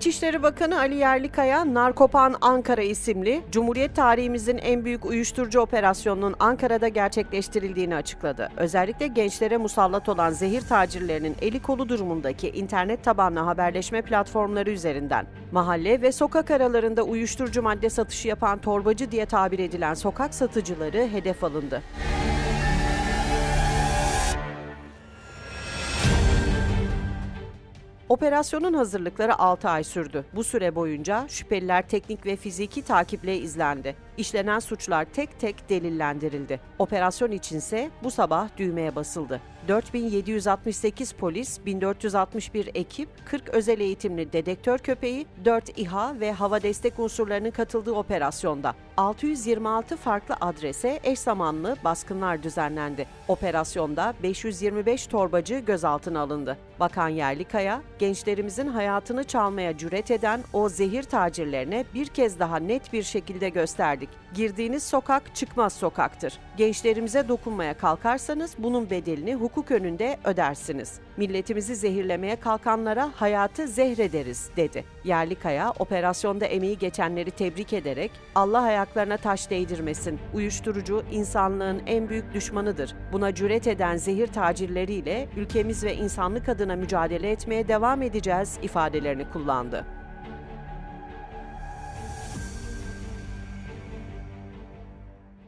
İçişleri Bakanı Ali Yerlikaya, Narkopan Ankara isimli Cumhuriyet tarihimizin en büyük uyuşturucu operasyonunun Ankara'da gerçekleştirildiğini açıkladı. Özellikle gençlere musallat olan zehir tacirlerinin eli kolu durumundaki internet tabanlı haberleşme platformları üzerinden mahalle ve sokak aralarında uyuşturucu madde satışı yapan torbacı diye tabir edilen sokak satıcıları hedef alındı. Operasyonun hazırlıkları 6 ay sürdü. Bu süre boyunca şüpheliler teknik ve fiziki takiple izlendi. İşlenen suçlar tek tek delillendirildi. Operasyon içinse bu sabah düğmeye basıldı. 4768 polis, 1461 ekip, 40 özel eğitimli dedektör köpeği, 4 İHA ve hava destek unsurlarının katıldığı operasyonda 626 farklı adrese eş zamanlı baskınlar düzenlendi. Operasyonda 525 torbacı gözaltına alındı. Bakan Yerlikaya, gençlerimizin hayatını çalmaya cüret eden o zehir tacirlerine bir kez daha net bir şekilde gösterdik. Girdiğiniz sokak çıkmaz sokaktır. Gençlerimize dokunmaya kalkarsanız bunun bedelini hukuk önünde ödersiniz. Milletimizi zehirlemeye kalkanlara hayatı zehrederiz dedi. Yerlikaya operasyonda emeği geçenleri tebrik ederek Allah ayaklarına taş değdirmesin. Uyuşturucu insanlığın en büyük düşmanıdır. Buna cüret eden zehir tacirleriyle ülkemiz ve insanlık adına mücadele etmeye devam edeceğiz ifadelerini kullandı.